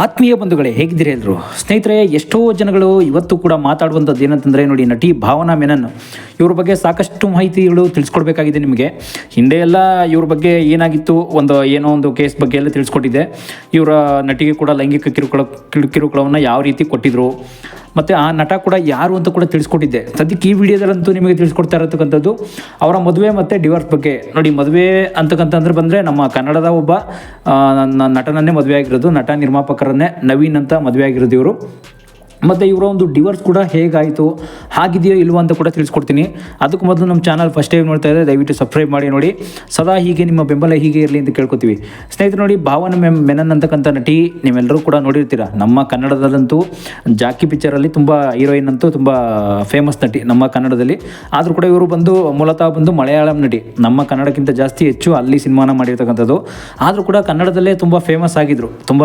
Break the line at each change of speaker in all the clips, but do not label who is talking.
ಆತ್ಮೀಯ ಬಂಧುಗಳೇ, ಹೇಗಿದ್ದೀರಿ ಎಲ್ಲರೂ ಸ್ನೇಹಿತರೆ, ಎಷ್ಟೋ ಜನಗಳು ಇವತ್ತು ಕೂಡ ಮಾತಾಡುವಂಥದ್ದು ಏನಂತಂದರೆ ನೋಡಿ, ನಟಿ ಭಾವನಾ ಮೆನನ್, ಇವ್ರ ಬಗ್ಗೆ ಸಾಕಷ್ಟು ಮಾಹಿತಿಗಳು ತಿಳಿಸ್ಕೊಡ್ಬೇಕಾಗಿದೆ ನಿಮಗೆ. ಹಿಂದೆ ಎಲ್ಲ ಇವ್ರ ಬಗ್ಗೆ ಏನಾಗಿತ್ತು, ಒಂದು ಏನೋ ಒಂದು ಕೇಸ್ ಬಗ್ಗೆ ಎಲ್ಲ ತಿಳಿಸ್ಕೊಟ್ಟಿದ್ದೆ. ಇವರ ನಟಿಗೆ ಕೂಡ ಲೈಂಗಿಕ ಕಿರುಕುಳ, ಕಿರು, ಕಿರುಕುಳವನ್ನು ಯಾವ ರೀತಿ ಕೊಟ್ಟಿದ್ರು ಮತ್ತು ಆ ನಟ ಕೂಡ ಯಾರು ಅಂತ ಕೂಡ ತಿಳಿಸ್ಕೊಟ್ಟಿದ್ದೆ. ಸದ್ಯಕ್ಕೆ ಈ ವಿಡಿಯೋದಲ್ಲಂತೂ ನಿಮಗೆ ತಿಳಿಸ್ಕೊಡ್ತಾ ಇರತಕ್ಕಂಥದ್ದು ಅವರ ಮದುವೆ ಮತ್ತು ಡಿವೋರ್ಸ್ ಬಗ್ಗೆ. ನೋಡಿ, ಮದುವೆ ಅಂತಕ್ಕಂತಂದ್ರೆ ಬಂದರೆ ನಮ್ಮ ಕನ್ನಡದ ಒಬ್ಬ ನನ್ನ ನಟನನ್ನೇ ಮದುವೆ ಆಗಿರೋದು, ನಟ ನಿರ್ಮಾಪಕರನ್ನೇ ನವೀನ್ ಅಂತ ಮದುವೆ ಆಗಿರೋದು ಇವರು. ಮತ್ತು ಇವರ ಒಂದು ಡಿವೋರ್ಸ್ ಕೂಡ ಹೇಗಾಯಿತು, ಹಾಗಿದೆಯೋ ಇಲ್ವೋ ಅಂತ ಕೂಡ ತಿಳಿಸ್ಕೊಡ್ತೀನಿ. ಅದಕ್ಕೂ ಮೊದಲು ನಮ್ಮ ಚಾನಲ್ ಫಸ್ಟ್ ಟೈಮ್ ನೋಡ್ತಾ ಇದ್ದರೆ ದಯವಿಟ್ಟು ಸಬ್ಸ್ಕ್ರೈಬ್ ಮಾಡಿ ನೋಡಿ. ಸದಾ ಹೀಗೆ ನಿಮ್ಮ ಬೆಂಬಲ ಹೀಗೆ ಇರಲಿ ಅಂತ ಕೇಳ್ಕೊತೀವಿ. ಸ್ನೇಹಿತರು ನೋಡಿ, ಭಾವನ ಮೆಮ್ ಮೆನನ್ ಅಂತಕ್ಕಂಥ ನಟಿ ನೀವೆಲ್ಲರೂ ಕೂಡ ನೋಡಿರ್ತೀರ. ನಮ್ಮ ಕನ್ನಡದಲ್ಲಂತೂ ಜಾಕಿ ಪಿಕ್ಚರಲ್ಲಿ ತುಂಬ ಹೀರೋಯಿನ್ ಅಂತೂ ತುಂಬ ಫೇಮಸ್ ನಟಿ ನಮ್ಮ ಕನ್ನಡದಲ್ಲಿ. ಆದರೂ ಕೂಡ ಇವರು ಬಂದು ಮೂಲತಃ ಬಂದು ಮಲಯಾಳಂ ನಟಿ. ನಮ್ಮ ಕನ್ನಡಕ್ಕಿಂತ ಜಾಸ್ತಿ ಹೆಚ್ಚು ಅಲ್ಲಿ ಸಿನಿಮಾನ ಮಾಡಿರ್ತಕ್ಕಂಥದ್ದು. ಆದರೂ ಕೂಡ ಕನ್ನಡದಲ್ಲೇ ತುಂಬ ಫೇಮಸ್ ಆಗಿದ್ರು. ತುಂಬ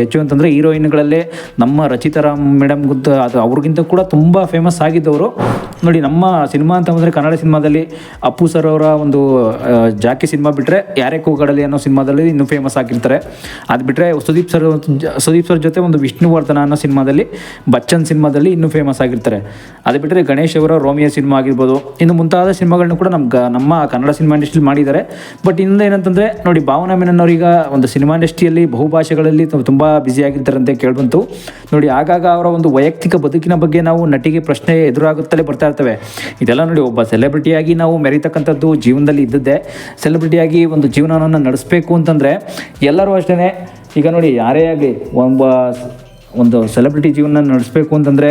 ಹೆಚ್ಚು ಅಂತಂದರೆ ಹೀರೋಯಿನ್ಗಳಲ್ಲೇ ನಮ್ಮ ರಚಿತಾರಾಮ್ ಮೇಡಮ್ ಗುದ್ದು, ಅದು ಅವ್ರಿಗಿಂತ ಕೂಡ ತುಂಬ ಫೇಮಸ್ ಆಗಿದ್ದವರು. ನೋಡಿ, ನಮ್ಮ ಸಿನಿಮಾ ಅಂತ ಬಂದರೆ ಕನ್ನಡ ಸಿನಿಮಾದಲ್ಲಿ ಅಪ್ಪು ಸರ್ ಅವರ ಒಂದು ಜಾಕಿ ಸಿನಿಮಾ ಬಿಟ್ಟರೆ ಯಾರೇ ಕೂಗಾಡಲಿ ಅನ್ನೋ ಸಿನಿಮಾದಲ್ಲಿ ಇನ್ನೂ ಫೇಮಸ್ ಆಗಿರ್ತಾರೆ. ಅದು ಬಿಟ್ಟರೆ ಸುದೀಪ್ ಸರ್ ಸುದೀಪ್ ಸರ್ ಜೊತೆ ಒಂದು ವಿಷ್ಣುವರ್ಧನ ಅನ್ನೋ ಸಿನಿಮಾದಲ್ಲಿ, ಬಚ್ಚನ್ ಸಿನಿಮಾದಲ್ಲಿ ಇನ್ನೂ ಫೇಮಸ್ ಆಗಿರ್ತಾರೆ. ಅದು ಬಿಟ್ಟರೆ ಗಣೇಶ್ ಅವರ ರೋಮಿಯೋ ಸಿನಿಮಾ ಆಗಿರ್ಬೋದು. ಇನ್ನು ಮುಂತಾದ ಸಿನಿಮಾಗಳನ್ನ ಕೂಡ ನಮ್ಮ ನಮ್ಮ ಕನ್ನಡ ಸಿನಿಮಾ ಇಂಡಸ್ಟ್ರಿಲಿ ಮಾಡಿದ್ದಾರೆ. ಬಟ್ ಇನ್ನೊಂದು ಏನಂತಂದರೆ, ನೋಡಿ, ಭಾವನಾ ಮೆನನ್ ಅವರೀಗ ಒಂದು ಸಿನಿಮಾ ಇಂಡಸ್ಟ್ರಿಯಲ್ಲಿ, ಬಹುಭಾಷೆಗಳಲ್ಲಿ ತುಂಬ ಬ್ಯುಸಿ ಆಗಿರ್ತಾರೆ ಅಂತ ಕೇಳ್ಬಂತು. ನೋಡಿ, ಆಗಾಗ ಅವರ ಒಂದು ವೈಯಕ್ತಿಕ ಬದುಕಿನ ಬಗ್ಗೆ ನಾವು ನಟಿಗೆ ಪ್ರಶ್ನೆ ಎದುರಾಗುತ್ತಲೇ ಬರ್ತಾ ಇರ್ತವೆ. ಇದೆಲ್ಲ ನೋಡಿ ಒಬ್ಬ ಸೆಲೆಬ್ರಿಟಿಯಾಗಿ ನಾವು ಮೆರೀತಕ್ಕಂಥದ್ದು ಜೀವನದಲ್ಲಿ ಇದ್ದದ್ದೇ. ಸೆಲೆಬ್ರಿಟಿಯಾಗಿ ಒಂದು ಜೀವನವನ್ನು ನಡೆಸಬೇಕು ಅಂತಂದರೆ ಎಲ್ಲರೂ ಅಷ್ಟೇ ಈಗ ನೋಡಿ ಯಾರೇ ಆಗಲಿ ಒಬ್ಬ ಒಂದು ಸೆಲೆಬ್ರಿಟಿ ಜೀವನ ನಡೆಸಬೇಕು ಅಂತಂದರೆ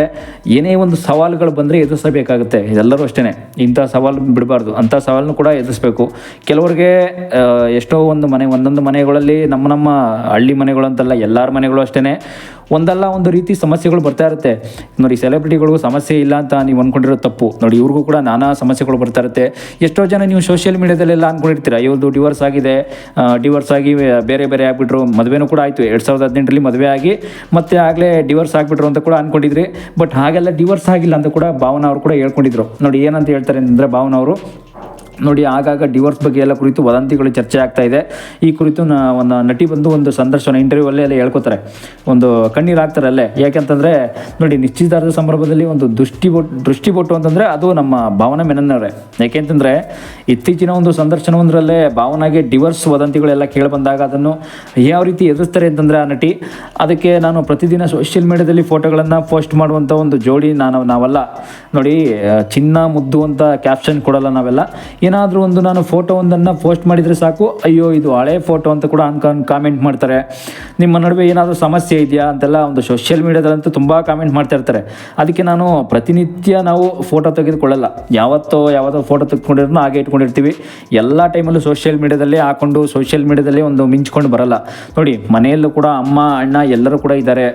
ಏನೇ ಒಂದು ಸವಾಲುಗಳು ಬಂದರೆ ಎದುರಿಸಬೇಕಾಗುತ್ತೆ. ಎಲ್ಲರೂ ಅಷ್ಟೇ ಇಂಥ ಸವಾಲು ಬಿಡಬಾರ್ದು. ಅಂಥ ಸವಾಲನ್ನು ಕೂಡ ಎದುರಿಸ್ಬೇಕು. ಕೆಲವರಿಗೆ ಎಷ್ಟೋ ಒಂದು ಮನೆ, ಒಂದೊಂದು ಮನೆಗಳಲ್ಲಿ ನಮ್ಮ ನಮ್ಮ ಹಳ್ಳಿ ಮನೆಗಳು ಅಂತಲ್ಲ, ಎಲ್ಲರ ಮನೆಗಳು ಅಷ್ಟೇ ಒಂದಲ್ಲ ಒಂದು ರೀತಿ ಸಮಸ್ಯೆಗಳು ಬರ್ತಾ ಇರುತ್ತೆ. ನೋಡಿ ಸೆಲೆಬ್ರಿಟಿಗಳಿಗೂ ಸಮಸ್ಯೆ ಇಲ್ಲ ಅಂತ ನೀವು ಅಂದ್ಕೊಂಡಿರೋ ತಪ್ಪು. ನೋಡಿ, ಇವ್ರಿಗೂ ಕೂಡ ನಾನಾ ಸಮಸ್ಯೆಗಳು ಬರ್ತಾ ಇರುತ್ತೆ. ಎಷ್ಟೋ ಜನ ನೀವು ಸೋಷಿಯಲ್ ಮೀಡಿಯಾದಲ್ಲೆಲ್ಲ ಅಂದ್ಕೊಂಡಿರ್ತೀರ ಇವ್ರದ್ದು ಡಿವೋರ್ಸ್ ಆಗಿದೆ. ಡಿವೋರ್ಸ್ ಆಗಿ ಬೇರೆ ಬೇರೆ ಆಗಿಬಿಟ್ರು. ಮದುವೆನೂ ಕೂಡ ಆಯಿತು. ಎರಡು ಸಾವಿರದ ಹದಿನೆಂಟರಲ್ಲಿ ಮದುವೆ ಆಗಿ, ಮತ್ತೆ ಆಗಲೇ ಡಿವೋರ್ಸ್ ಆಗಿಬಿಟ್ರು ಅಂತ ಕೂಡ ಅಂದ್ಕೊಂಡಿದ್ರಿ ಬಟ್ ಹಾಗೆಲ್ಲ ಡಿವೋರ್ಸ್ ಆಗಿಲ್ಲ ಅಂತ ಕೂಡ ಭಾವನಾ ಅವರು ಕೂಡ ಹೇಳ್ಕೊಂಡಿದ್ರು. ನೋಡಿ ಏನಂತ ಹೇಳ್ತಾರೆ ಅಂದರೆ ಭಾವನಾ ಅವರು ನೋಡಿ, ಆಗಾಗ ಡಿವೋರ್ಸ್ ಬಗ್ಗೆ ಎಲ್ಲ ಕುರಿತು ವದಂತಿಗಳು ಚರ್ಚೆ ಆಗ್ತಾ ಇದೆ. ಈ ಕುರಿತು ನಾ ಒಂದು ನಟಿ ಬಂದು ಒಂದು ಸಂದರ್ಶನ ಇಂಟರ್ವ್ಯೂ ಅಲ್ಲೇ ಎಲ್ಲ ಹೇಳ್ಕೊತಾರೆ. ಒಂದು ಕಣ್ಣೀರು ಹಾಕ್ತಾರೆ ಅಲ್ಲೇ. ಯಾಕೆಂತಂದರೆ, ನೋಡಿ, ನಿಶ್ಚಿತಾರ್ಥ ಸಂದರ್ಭದಲ್ಲಿ ಒಂದು ದೃಷ್ಟಿ ದೃಷ್ಟಿ ಬೊಟ್ಟು ಅಂತಂದರೆ ಅದು ನಮ್ಮ ಭಾವನೆ ಮೆನನ್ನವರೇ. ಯಾಕೆಂತಂದರೆ, ಇತ್ತೀಚಿನ ಒಂದು ಸಂದರ್ಶನವೊಂದರಲ್ಲೇ ಭಾವನಾಗೆ ಡಿವೋರ್ಸ್ ವದಂತಿಗಳೆಲ್ಲ ಕೇಳಿ ಬಂದಾಗ ಅದನ್ನು ಯಾವ ರೀತಿ ಎದುರಿಸ್ತಾರೆ ಅಂತಂದರೆ ಆ ನಟಿ, ಅದಕ್ಕೆ ನಾನು ಪ್ರತಿದಿನ ಸೋಷಿಯಲ್ ಮೀಡಿಯಾದಲ್ಲಿ ಫೋಟೋಗಳನ್ನು ಪೋಸ್ಟ್ ಮಾಡುವಂಥ ಒಂದು ಜೋಡಿ ನಾನು ನಾವೆಲ್ಲ. ನೋಡಿ, ಚಿನ್ನ, ಮುದ್ದು ಅಂತ ಕ್ಯಾಪ್ಷನ್ ಕೊಡಲ್ಲ ನಾವೆಲ್ಲ. ಏನಾದರೂ ಒಂದು ನಾನು ಫೋಟೋ ಒಂದನ್ನು ಪೋಸ್ಟ್ ಮಾಡಿದರೆ ಸಾಕು. ಅಯ್ಯೋ, ಇದು ಹಳೆ ಫೋಟೋ ಅಂತ ಕೂಡ ಅನ್ಕೊಂಡು ಕಾಮೆಂಟ್ ಮಾಡ್ತಾರೆ. ನಿಮ್ಮ ನಡುವೆ ಏನಾದರೂ ಸಮಸ್ಯೆ ಇದೆಯಾ ಅಂತೆಲ್ಲ ಒಂದು ಸೋಷಿಯಲ್ ಮೀಡಿಯಾದಲ್ಲಂತೂ ತುಂಬ ಕಾಮೆಂಟ್ ಮಾಡ್ತಾ ಇರ್ತಾರೆ. ಅದಕ್ಕೆ ನಾನು ಪ್ರತಿನಿತ್ಯ ನಾವು ಫೋಟೋ ತೆಗೆದುಕೊಳ್ಳಲ್ಲ. ಯಾವತ್ತೋ ಯಾವತ್ತೋ ಫೋಟೋ ತೆಗೆದುಕೊಂಡಿರೋ ಹಾಗೆ ಇಟ್ಕೊಂಡಿರ್ತೀವಿ. ಎಲ್ಲ ಟೈಮಲ್ಲೂ ಸೋಷಿಯಲ್ ಮೀಡಿಯಾದಲ್ಲೇ ಹಾಕೊಂಡು ಸೋಷಿಯಲ್ ಮೀಡಿಯಾದಲ್ಲೇ ಒಂದು ಮಿಂಚ್ಕೊಂಡು ಬರಲ್ಲ. ನೋಡಿ, ಮನೆಯಲ್ಲೂ ಕೂಡ ಅಮ್ಮ, ಅಣ್ಣ ಎಲ್ಲರೂ ಕೂಡ ಇದ್ದಾರೆ.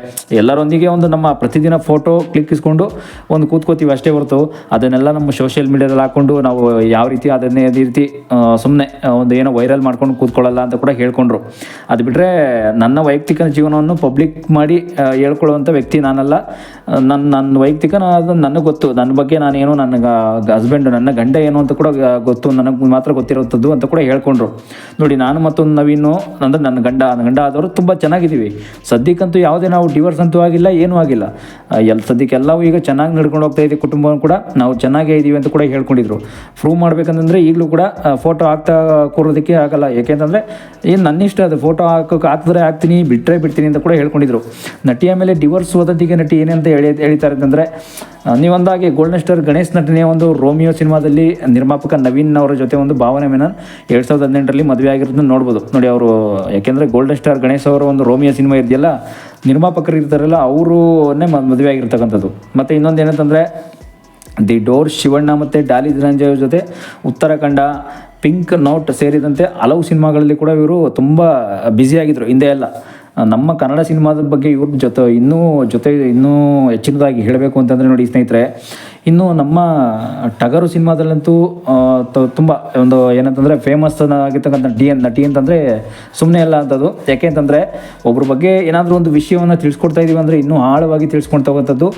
ಎಲ್ಲರೊಂದಿಗೆ ಒಂದು ನಮ್ಮ ಪ್ರತಿದಿನ ಫೋಟೋ ಕ್ಲಿಕ್ಕಿಸ್ಕೊಂಡು ಒಂದು ಕೂತ್ಕೋತೀವಿ ಅಷ್ಟೇ ಹೊರತು. ಅದನ್ನೆಲ್ಲ ನಮ್ಮ ಸೋಷಿಯಲ್ ಮೀಡಿಯಾದಲ್ಲಿ ಹಾಕೊಂಡು ನಾವು ಯಾವ ರೀತಿ ಅದನ್ನೇ ಅದೇ ರೀತಿ ಸುಮ್ಮನೆ ಒಂದು ಏನೋ ವೈರಲ್ ಮಾಡ್ಕೊಂಡು ಕೂತ್ಕೊಳ್ಳಲ್ಲ ಅಂತ ಕೂಡ ಹೇಳ್ಕೊಂಡ್ರು. ಅದು ಬಿಟ್ಟರೆ ನನ್ನ ವೈಯಕ್ತಿಕ ಜೀವನವನ್ನು ಪಬ್ಲಿಕ್ ಮಾಡಿ ಹೇಳ್ಕೊಳ್ಳುವಂಥ ವ್ಯಕ್ತಿ ನಾನಲ್ಲ. ನನ್ನ ನನ್ನ ವೈಯಕ್ತಿಕ ನನಗೆ ಗೊತ್ತು. ನನ್ನ ಬಗ್ಗೆ ನಾನೇನು, ನನ್ನ ಹಸ್ಬೆಂಡ್ ನನ್ನ ಗಂಡ ಏನು ಅಂತ ಕೂಡ ಗೊತ್ತು. ನನಗೆ ಮಾತ್ರ ಗೊತ್ತಿರುವಂಥದ್ದು ಅಂತ ಕೂಡ ಹೇಳ್ಕೊಂಡ್ರು. ನೋಡಿ, ನಾನು ಮತ್ತೊಂದು ನವೀನು ಅಂದರೆ ನನ್ನ ಗಂಡ ನನ್ನ ಗಂಡ ಆದವರು ತುಂಬ ಚೆನ್ನಾಗಿದ್ದೀವಿ. ಸದ್ಯಕ್ಕಂತೂ ಯಾವುದೇ ನಾವು ಡಿವರ್ಸ್ ಅಂತೂ ಆಗಿಲ್ಲ, ಏನೂ ಆಗಿಲ್ಲ. ಎಲ್ಲ ಸದ್ಯಕ್ಕೆ ಎಲ್ಲವೂ ಈಗ ಚೆನ್ನಾಗಿ ನಡ್ಕೊಂಡು ಹೋಗ್ತಾ ಇದೆ ಕುಟುಂಬ ಕೂಡ. ನಾವು ಚೆನ್ನಾಗೇ ಇದ್ದೀವಿ ಅಂತ ಕೂಡ ಹೇಳ್ಕೊಂಡಿದ್ರು. ಪ್ರೂವ್ ಮಾಡ್ಬೇಕಂತಂದರೆ ಈಗಲೂ ಕೂಡ ಫೋಟೋ ಹಾಕ್ತಾ ಕೂರೋದಕ್ಕೆ ಆಗಲ್ಲ. ಏಕೆಂತಂದರೆ ಏನು ನನ್ನ ಇಷ್ಟ ಅದು ಫೋಟೋ ಹಾಕೋಕೆ ಹಾಕಿದ್ರೆ ಹಾಕ್ತೀನಿ ಬಿಟ್ಟರೆ ಬಿಡ್ತೀನಿ ಅಂತ ಕೂಡ ಹೇಳ್ಕೊಂಡಿದ್ರು. ನಟಿಯ ಮೇಲೆ ಡಿವೋರ್ಸ್ ವದಂತಿಗೆ ನಟಿ ಏನಂತ ಹೇಳಿ ಹೇಳ್ತಾರೆ ಅಂತಂದರೆ ನೀವೊಂದಾಗಿ ಗೋಲ್ಡನ್ ಸ್ಟಾರ್ ಗಣೇಶ್ ನಟನೆಯ ಒಂದು ರೋಮಿಯೋ ಸಿನಿಮಾದಲ್ಲಿ ನಿರ್ಮಾಪಕ ನವೀನ್ ಅವರ ಜೊತೆ ಒಂದು ಭಾವನೆ ಮೆನನ್ ಎರಡು ಸಾವಿರದ ಹದಿನೆಂಟರಲ್ಲಿ ಮದುವೆ ಆಗಿರೋದನ್ನ ನೋಡ್ಬೋದು. ನೋಡಿ ಅವರು, ಯಾಕೆಂದರೆ ಗೋಲ್ಡನ್ ಸ್ಟಾರ್ ಗಣೇಶ್ ಅವರ ಒಂದು ರೋಮಿಯೋ ಸಿನಿಮಾ ಇದೆಯಲ್ಲ ನಿರ್ಮಾಪಕರು ಇರ್ತಾರಲ್ಲ ಅವರನ್ನೇ ಮದುವೆ ಆಗಿರ್ತಕ್ಕಂಥದ್ದು. ಮತ್ತು ಇನ್ನೊಂದು ಏನಂತಂದರೆ ದಿ ಡೋರ್ ಶಿವಣ್ಣ ಮತ್ತು ಡಾಲಿ ಧನಂಜಯ ಜೊತೆ. ಉತ್ತರಾಖಂಡ, ಪಿಂಕ್ ನೋಟ್ ಸೇರಿದಂತೆ ಹಲವು ಸಿನಿಮಾಗಳಲ್ಲಿ ಕೂಡ ಇವರು ತುಂಬ ಬ್ಯುಸಿಯಾಗಿದ್ದರು ಹಿಂದೆ ಎಲ್ಲ. ನಮ್ಮ ಕನ್ನಡ ಸಿನಿಮಾದ ಬಗ್ಗೆ ಇವ್ರ ಜೊತೆ ಇನ್ನೂ ಜೊತೆ ಇನ್ನೂ ಹೆಚ್ಚಿನದಾಗಿ ಹೇಳಬೇಕು ಅಂತಂದರೆ ನೋಡಿ ಸ್ನೇಹಿತರೆ ಇನ್ನು ನಮ್ಮ ಟಗರು ಸಿನಿಮಾದಲ್ಲಂತೂ ತುಂಬ ಒಂದು ಏನಂತಂದರೆ ಫೇಮಸ್ ಆಗಿರ್ತಕ್ಕಂಥ ಡಿ ಎನ್ ನಟಿ ಅಂತಂದರೆ ಸುಮ್ಮನೆ ಅಲ್ಲ ಅಂಥದ್ದು ಯಾಕೆ ಅಂತಂದರೆ ಒಬ್ಬರ ಬಗ್ಗೆ ಏನಾದರೂ ಒಂದು ವಿಷಯವನ್ನು ತಿಳಿಸ್ಕೊಡ್ತಾ ಇದ್ದೀವಿ ಅಂದರೆ ಇನ್ನೂ ಆಳವಾಗಿ ತಿಳಿಸ್ಕೊಳ್ತಕ್ಕಂಥದ್ದು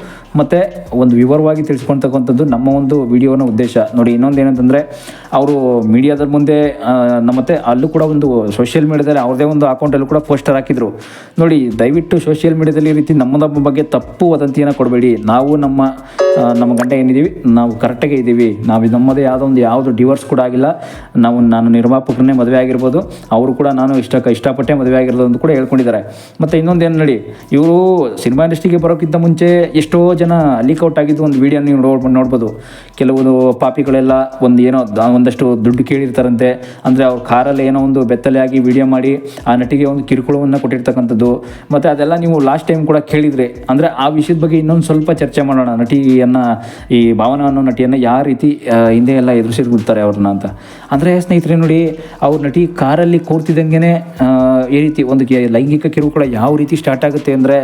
ಮತ್ತು ಒಂದು ವಿವರವಾಗಿ ತಿಳಿಸ್ಕೊಳ್ತಕ್ಕಂಥದ್ದು ನಮ್ಮ ಒಂದು ವಿಡಿಯೋನ ಉದ್ದೇಶ. ನೋಡಿ, ಇನ್ನೊಂದು ಏನಂತಂದರೆ ಅವರು ಮೀಡಿಯಾದ ಮುಂದೆ ಮತ್ತೆ ಅಲ್ಲೂ ಕೂಡ ಒಂದು ಸೋಷಿಯಲ್ ಮೀಡಿಯಾದಲ್ಲಿ ಅವ್ರದೇ ಒಂದು ಅಕೌಂಟಲ್ಲೂ ಕೂಡ ಪೋಸ್ಟರ್ ಹಾಕಿದರು. ನೋಡಿ, ದಯವಿಟ್ಟು ಸೋಷಿಯಲ್ ಮೀಡಿಯಾದಲ್ಲಿ ಈ ರೀತಿ ನಮ್ಮ ಬಗ್ಗೆ ತಪ್ಪು ವದಂತಿಯನ್ನು ಕೊಡಬೇಡಿ. ನಾವು ನಮ್ಮ ನಮ್ಮ ಗಂಡ ಏನಿದ್ದೀವಿ ನಾವು ಕರೆಕ್ಟಾಗೇ ಇದ್ದೀವಿ ನಾವು ನಮ್ಮದೇ ಯಾವುದೋ ಒಂದು ಯಾವುದು ಡಿವೋರ್ಸ್ ಕೂಡ ಆಗಿಲ್ಲ. ನಾವು, ನಾನು ನಿರ್ಮಾಪಕರನ್ನೇ ಮದುವೆ ಆಗಿರ್ಬೋದು. ಅವರು ಕೂಡ ನಾನು ಇಷ್ಟ, ಇಷ್ಟಪಟ್ಟೆ ಮದುವೆ ಆಗಿರೋದು ಅಂತ ಕೂಡ ಹೇಳ್ಕೊಂಡಿದ್ದಾರೆ. ಮತ್ತು ಇನ್ನೊಂದು ಏನು ನೋಡಿ, ಇವರು ಸಿನಿಮಾ ಇಂಡಸ್ಟ್ರಿಗೆ ಬರೋಕ್ಕಿಂತ ಮುಂಚೆ ಎಷ್ಟೋ ಜನ ಲೀಕ್ಔಟ್ ಆಗಿದ್ದು ಒಂದು ವಿಡಿಯೋ ನೀವು ನೋಡ್ಬೋದು ನೋಡ್ಬೋದು. ಕೆಲವು ಪಾಪಿಗಳೆಲ್ಲ ಒಂದು ಏನೋ ಒಂದಷ್ಟು ದುಡ್ಡು ಕೇಳಿರ್ತಾರಂತೆ. ಅಂದರೆ ಅವ್ರ ಕಾರಲ್ಲಿ ಏನೋ ಒಂದು ಬೆತ್ತಲೆ ಆಗಿ ವಿಡಿಯೋ ಮಾಡಿ, ಆ ನಟಿಗೆ ಒಂದು ಕಿರುಕುಳವನ್ನು ಕೊಟ್ಟಿರ್ತಕ್ಕಂಥದ್ದು. ಮತ್ತು ಅದೆಲ್ಲ ನೀವು ಲಾಸ್ಟ್ ಟೈಮ್ ಕೂಡ ಕೇಳಿದ್ರಿ, ಅಂದರೆ ಆ ವಿಷಯದ ಬಗ್ಗೆ ಇನ್ನೊಂದು ಸ್ವಲ್ಪ ಚರ್ಚೆ ಮಾಡೋಣ. ನಟಿಯನ್ನು, ಈ ಭಾವನಾ ಅನ್ನೋ ನಟಿಯನ್ನು ಯಾವ ರೀತಿ ಹಿಂದೆ ಎಲ್ಲ ಎದುರಿಸಿರ್ಬಿಡ್ತಾರೆ ಅವ್ರನ್ನ ಅಂತ. ಅಂದರೆ ಸ್ನೇಹಿತರೆ ನೋಡಿ, ಅವ್ರ ನಟಿ ಕಾರಲ್ಲಿ ಕೂರ್ತಿದ್ದಂಗೆ ಈ ರೀತಿ ಒಂದು ಲೈಂಗಿಕ ಕಿರುಕುಳ ಯಾವ ರೀತಿ ಸ್ಟಾರ್ಟ್ ಆಗುತ್ತೆ ಅಂದರೆ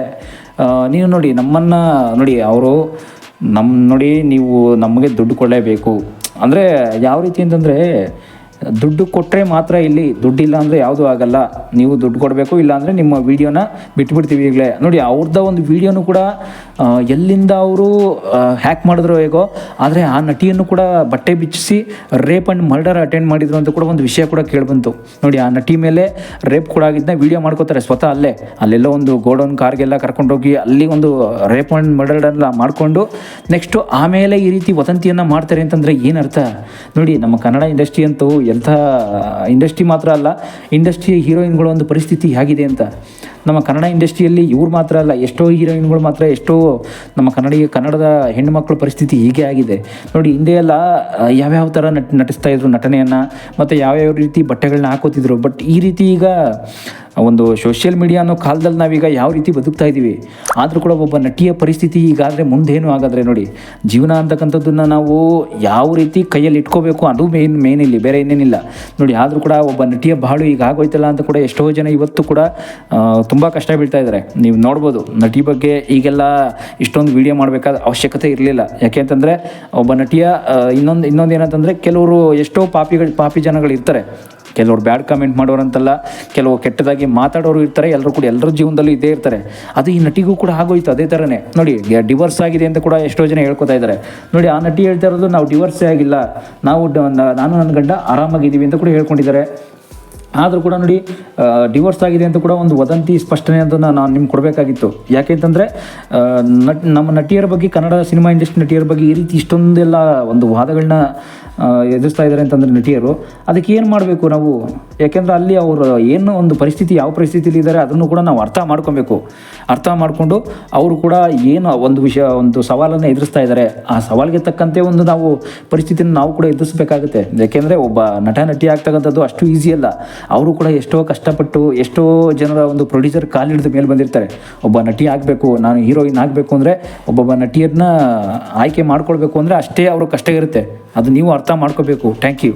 ನೀವು ನೋಡಿ, ನಮ್ಮನ್ನು ನೋಡಿ, ಅವರು ನಮ್ಮ ನೋಡಿ ನೀವು ನಮಗೆ ದುಡ್ಡು ಕೊಡಲೇಬೇಕು. ಅಂದರೆ ಯಾವ ರೀತಿ ಅಂತಂದರೆ ದುಡ್ಡು ಕೊಟ್ಟರೆ ಮಾತ್ರ ಇಲ್ಲಿ ದುಡ್ಡಿಲ್ಲ ಅಂದರೆ ಯಾವುದೂ ಆಗಲ್ಲ. ನೀವು ದುಡ್ಡು ಕೊಡಬೇಕು, ಇಲ್ಲಾಂದರೆ ನಿಮ್ಮ ವೀಡಿಯೋನ ಬಿಟ್ಬಿಡ್ತೀವಿ ಈಗಲೇ. ನೋಡಿ ಅವ್ರದ್ದ ಒಂದು ವೀಡಿಯೋನು ಕೂಡ ಎಲ್ಲಿಂದ ಅವರು ಹ್ಯಾಕ್ ಮಾಡಿದ್ರು ಹೇಗೋ, ಆದರೆ ಆ ನಟಿಯನ್ನು ಕೂಡ ಬಟ್ಟೆ ಬಿಚ್ಚಿಸಿ ರೇಪ್ ಆ್ಯಂಡ್ ಮರ್ಡರ್ ಅಟೆಂಡ್ ಮಾಡಿದ್ರು ಅಂತ ಕೂಡ ಒಂದು ವಿಷಯ ಕೂಡ ಕೇಳಿಬಂತು. ನೋಡಿ, ಆ ನಟಿ ಮೇಲೆ ರೇಪ್ ಕೂಡ ಆಗಿದ್ದನ್ನ ವೀಡಿಯೋ ಮಾಡ್ಕೋತಾರೆ, ಸ್ವತಃ ಅಲ್ಲೇ. ಅಲ್ಲೆಲ್ಲೋ ಒಂದು ಗೋಡೌನ್ ಕಾರ್ಗೆಲ್ಲ ಕರ್ಕೊಂಡೋಗಿ ಅಲ್ಲಿ ಒಂದು ರೇಪ್ ಆ್ಯಂಡ್ ಮರ್ಡರ್ ಎಲ್ಲ ಮಾಡಿಕೊಂಡು, ನೆಕ್ಸ್ಟು ಆಮೇಲೆ ಈ ರೀತಿ ವದಂತಿಯನ್ನು ಮಾಡ್ತಾರೆ ಅಂತಂದರೆ ಏನರ್ಥ? ನೋಡಿ, ನಮ್ಮ ಕನ್ನಡ ಇಂಡಸ್ಟ್ರಿ ಅಂತೂ ಎಂಥ ಇಂಡಸ್ಟ್ರಿ ಮಾತ್ರ ಅಲ್ಲ ಇಂಡಸ್ಟ್ರಿ ಹೀರೋಯಿನ್ಗಳ ಒಂದು ಪರಿಸ್ಥಿತಿ ಹೇಗಿದೆ ಅಂತ. ನಮ್ಮ ಕನ್ನಡ ಇಂಡಸ್ಟ್ರಿಯಲ್ಲಿ ಇವ್ರು ಮಾತ್ರ ಅಲ್ಲ, ಎಷ್ಟೋ ಹೀರೋಯಿನ್ಗಳು ಮಾತ್ರ, ಎಷ್ಟೋ ನಮ್ಮ ಕನ್ನಡಿಗ, ಕನ್ನಡದ ಹೆಣ್ಣುಮಕ್ಕಳ ಪರಿಸ್ಥಿತಿ ಹೀಗೆ ಆಗಿದೆ. ನೋಡಿ, ಹಿಂದೆ ಎಲ್ಲ ಯಾವ್ಯಾವ ಥರ ನಟ್, ನಟಿಸ್ತಾ ಇದ್ರು ನಟನೆಯನ್ನು, ಮತ್ತು ಯಾವ್ಯಾವ ರೀತಿ ಬಟ್ಟೆಗಳನ್ನ ಹಾಕೋತಿದ್ರು. ಬಟ್ ಈ ರೀತಿ ಈಗ ಒಂದು ಸೋಷಿಯಲ್ ಮೀಡಿಯಾ ಅನ್ನೋ ಕಾಲದಲ್ಲಿ ನಾವೀಗ ಯಾವ ರೀತಿ ಬದುಕ್ತಾ ಇದ್ದೀವಿ, ಆದರೂ ಕೂಡ ಒಬ್ಬ ನಟಿಯ ಪರಿಸ್ಥಿತಿ ಈಗಾದರೆ ಮುಂದೇನು ಹಾಗಾದರೆ ನೋಡಿ, ಜೀವನ ಅಂತಕ್ಕಂಥದ್ದನ್ನು ನಾವು ಯಾವ ರೀತಿ ಕೈಯಲ್ಲಿ ಇಟ್ಕೋಬೇಕು ಅದು ಮೇನ್ ಮೇನ್ ಇಲ್ಲಿ, ಬೇರೆ ಏನೇನಿಲ್ಲ ನೋಡಿ, ಆದರೂ ಕೂಡ ಒಬ್ಬ ನಟಿಯ ಬಾಳು ಈಗ ಆಗೋಯ್ತಲ್ಲ ಅಂತ ಕೂಡ ಎಷ್ಟೋ ಜನ ಇವತ್ತು ಕೂಡ ತುಂಬ ಕಷ್ಟ ಬೀಳ್ತಾ ಇದ್ದಾರೆ. ನೀವು ನೋಡ್ಬೋದು, ನಟಿ ಬಗ್ಗೆ ಈಗೆಲ್ಲ ಇಷ್ಟೊಂದು ವಿಡಿಯೋ ಮಾಡಬೇಕಾದ ಅವಶ್ಯಕತೆ ಇರಲಿಲ್ಲ. ಯಾಕೆ ಅಂತಂದರೆ, ಒಬ್ಬ ನಟಿಯ ಇನ್ನೊಂದು ಇನ್ನೊಂದು ಏನಂತಂದರೆ ಕೆಲವರು ಎಷ್ಟೋ ಪಾಪಿಗಳು, ಪಾಪಿ ಜನಗಳು ಇರ್ತಾರೆ ಕೆಲವರು ಬ್ಯಾಡ್ ಕಮೆಂಟ್ ಮಾಡೋರಂತಲ್ಲ, ಕೆಲವು ಕೆಟ್ಟದಾಗಿ ಮಾತಾಡೋರು ಇರ್ತಾರೆ ಎಲ್ಲರೂ ಕೂಡ ಎಲ್ಲರ ಜೀವನದಲ್ಲೂ ಇದ್ದೇ ಇರ್ತಾರೆ. ಅದು ಈ ನಟಿಗೂ ಕೂಡ ಆಗೋಯ್ತು, ಅದೇ ಥರನೇ ನೋಡಿ ಡಿವೋರ್ಸ್ ಆಗಿದೆ ಅಂತ ಕೂಡ ಎಷ್ಟೋ ಜನ ಹೇಳ್ಕೊತಾ ಇದ್ದಾರೆ. ನೋಡಿ, ಆ ನಟಿ ಹೇಳ್ತಾ ಇರೋದು, ನಾವು ಡಿವೋರ್ಸೇ ಆಗಿಲ್ಲ. ನಾವು ನಾನು ನನ್ನ ಗಂಡ ಆರಾಮಾಗಿದ್ದೀವಿ ಅಂತ ಕೂಡ ಹೇಳ್ಕೊಂಡಿದ್ದಾರೆ. ಆದರೂ ಕೂಡ ನೋಡಿ ಡಿವೋರ್ಸ್ ಆಗಿದೆ ಅಂತ ಕೂಡ ಒಂದು ವದಂತಿ, ಸ್ಪಷ್ಟನೆ ಅಂತ ನಾನು ನಿಮ್ಗೆ ಕೊಡಬೇಕಾಗಿತ್ತು. ಯಾಕೆಂತಂದರೆ ನಟ್, ನಮ್ಮ ನಟಿಯರ ಬಗ್ಗೆ, ಕನ್ನಡ ಸಿನಿಮಾ ಇಂಡಸ್ಟ್ರಿ ನಟಿಯರ ಬಗ್ಗೆ ಈ ರೀತಿ ಇಷ್ಟೊಂದೆಲ್ಲ ಒಂದು ವಾದಗಳನ್ನ ಎದುರಿಸ್ತಾ ಇದ್ದಾರೆ ಅಂತಂದರೆ ನಟಿಯರು. ಅದಕ್ಕೆ ಏನು ಮಾಡಬೇಕು ನಾವು? ಯಾಕೆಂದರೆ ಅಲ್ಲಿ ಅವರು ಏನು ಒಂದು ಪರಿಸ್ಥಿತಿ, ಯಾವ ಪರಿಸ್ಥಿತಿಲಿ ಇದ್ದಾರೆ ಅದನ್ನು ಕೂಡ ನಾವು ಅರ್ಥ ಮಾಡ್ಕೊಬೇಕು. ಅರ್ಥ ಮಾಡಿಕೊಂಡು ಅವರು ಕೂಡ ಏನು ಒಂದು ವಿಷಯ, ಒಂದು ಸವಾಲನ್ನು ಎದುರಿಸ್ತಾ ಇದ್ದಾರೆ ಆ ಸವಾಲಿಗೆ ತಕ್ಕಂತೆ ಒಂದು ನಾವು ಪರಿಸ್ಥಿತಿನ ನಾವು ಕೂಡ ಎದುರಿಸಬೇಕಾಗುತ್ತೆ. ಯಾಕೆಂದರೆ ಒಬ್ಬ ನಟ ನಟಿ ಆಗ್ತಕ್ಕಂಥದ್ದು ಅಷ್ಟು ಈಸಿ ಅಲ್ಲ. ಅವರು ಕೂಡ ಎಷ್ಟೋ ಕಷ್ಟಪಟ್ಟು, ಎಷ್ಟೋ ಜನರ ಒಂದು ಪ್ರೊಡ್ಯೂಸರ್ ಕಾಲಿಡಿದ ಮೇಲೆ ಬಂದಿರ್ತಾರೆ. ಒಬ್ಬ ನಟಿ ಆಗಬೇಕು, ನಾನು ಹೀರೋಯಿನ್ ಆಗಬೇಕು ಅಂದರೆ ಒಬ್ಬೊಬ್ಬ ನಟಿಯರನ್ನ ಆಯ್ಕೆ ಮಾಡ್ಕೊಳ್ಬೇಕು ಅಂದರೆ ಅಷ್ಟೇ ಅವರು ಕಷ್ಟ ಇರುತ್ತೆ. ಅದು ನೀವು ಅರ್ಥ ಮಾಡ್ಕೋಬೇಕು. Thank you